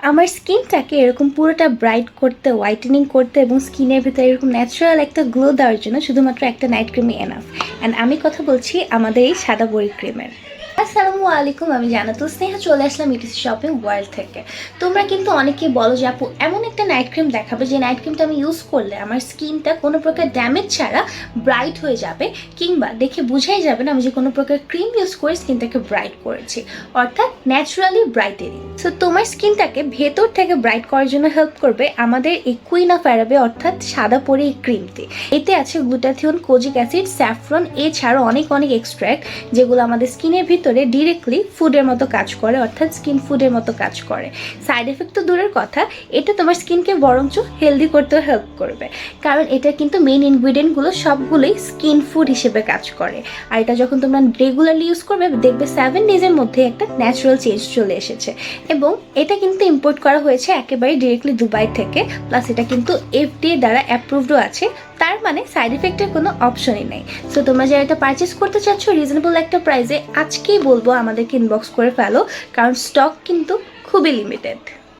আমার স্কিনটাকে এরকম পুরোটা ব্রাইট করতে হোয়াইটেনিং করতে এবং স্কিনের ভিতরে এরকম ন্যাচারাল একটা গ্লো দেওয়ার জন্য শুধুমাত্র একটা নাইট ক্রিমই এনাফ অ্যান্ড আমি কথা বলছি আমাদের এই সাদা বড়ি ক্রিমের আসসালামু আলাইকুম, আমি জানাতো স্নেহা, চলে আসলাম ইটিসি শপিং ওয়ার্ল্ড থেকে। তোমরা কিন্তু অনেকেই বলো যে আপু, এমন একটা নাইট ক্রিম দেখাবে যে নাইট ক্রিমটা আমি ইউজ করলে আমার স্কিনটা কোনো প্রকার ড্যামেজ ছাড়া ব্রাইট হয়ে যাবে কিংবা দেখে বোঝাই যাবে না আমি যে কোনো প্রকার ক্রিম ইউজ করে স্কিনটাকে ব্রাইট করেছি। অর্থাৎ ন্যাচারালি ব্রাইটেনিং সো তোমার স্কিনটাকে ভেতর থেকে ব্রাইট করার জন্য হেল্প করবে আমাদের এই কুইন অফ অ্যারাবে অর্থাৎ সাদা পরে এই ক্রিমটি এতে আছে গ্লুটাথিয়ন কোজিক অ্যাসিড স্যাফরন এছাড়াও অনেক অনেক এক্সট্র্যাক্ট যেগুলো আমাদের স্কিনের ভিতরে ডিরেক্টলি ফুডের মতো কাজ করে, অর্থাৎ স্কিন ফুডের মতো কাজ করে। সাইড এফেক্ট তো দূরের কথা, এটা তোমার স্কিনকে বরঞ্চ হেলদি করতেও হেল্প করবে। কারণ এটা কিন্তু মেইন ইনগ্রিডিয়েন্টগুলো সবগুলোই স্কিন ফুড হিসেবে কাজ করে। আর এটা যখন তোমরা রেগুলারলি ইউজ করবে, দেখবে সেভেন ডেজের মধ্যে একটা ন্যাচারাল চেঞ্জ চলে এসেছে। এবং এটা কিন্তু ইম্পোর্ট করা হয়েছে একেবারে ডিরেক্টলি দুবাই থেকে প্লাস এটা কিন্তু এফডিএ দ্বারা অ্যাপ্রুভডও আছে, তার মানে সাইড এফেক্টের কোনো অপশনই নেই। সো তোমরা যারা এটা পারচেস করতে চাচ্ছ রিজনেবল একটা প্রাইসে আজকেই বলব আমাদেরকে ইনবক্স করে ফেলো, কারণ স্টক কিন্তু খুবই লিমিটেড